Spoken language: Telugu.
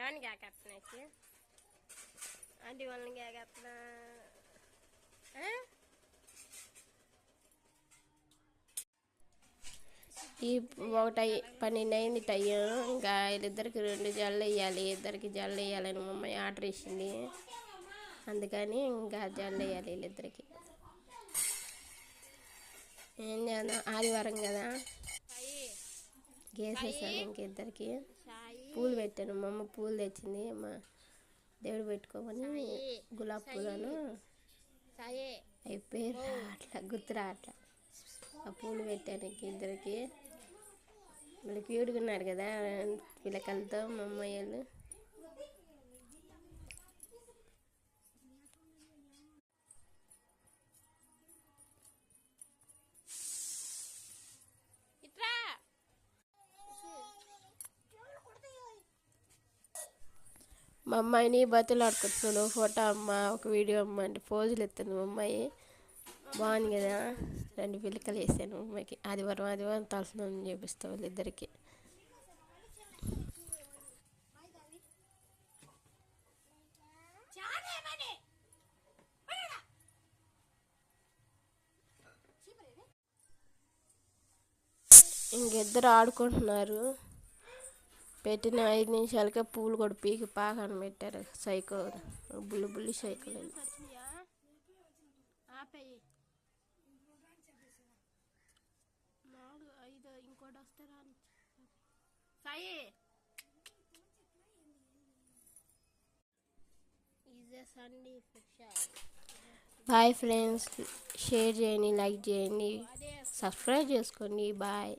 ఎవరిని కేకేస్తున్నాయి ఆంటీ వాళ్ళని కేకేస్తున్నా? ఈ ఒకటి పన్నెండు అయింది టైం. ఇంకా వీళ్ళిద్దరికి రెండు జల్లు వేయాలి. ఇద్దరికి జల్లు వేయాలని మా అమ్మాయి ఆర్డర్ ఇచ్చింది అందుకని ఇంకా జల్లు వేయాలి వీళ్ళిద్దరికి. ఏం చేద్దాం? ఆదివారం కదా. గేసేసాను ఇంకిద్దరికి పూలు పెట్టాను మా అమ్మ పూలు తెచ్చింది. మా దేవుడు పెట్టుకోమని గులాబీ పూలను అవి పేరు అట్లా గుర్తురా అట్లా. ఆ పూలు పెట్టాను ఇద్దరికి. వీళ్ళు క్యూట్గా ఉన్నారు కదా పిల్లకలతో మా అమ్మాయిలు ఇట్రా మా అమ్మాయిని బతులు ఆడుకుంటున్నాను ఫోటో అమ్మ ఒక వీడియో అమ్మ అంటే పోజులు ఎత్తాను మా అమ్మాయి. బాగుంది కదా? రెండు పిల్లకలు వేసాను మా అమ్మాయికి. ఆదివారం ఆదివారం తలస్నానం చూపిస్తాం వాళ్ళిద్దరికి. ఇంకిద్దరు ఆడుకుంటున్నారు. పెట్టిన ఐదు నిమిషాలకే పూలు కూడా పీకి పాకాన పెట్టారు. సైకో బుల్లి బుల్లి సైకిల్ ఇంకోటి సాయి. బాయ్ ఫ్రెండ్స్ షేర్ చేయండి లైక్ చేయండి. సబ్స్క్రైబ్ చేసుకోండి. బాయ్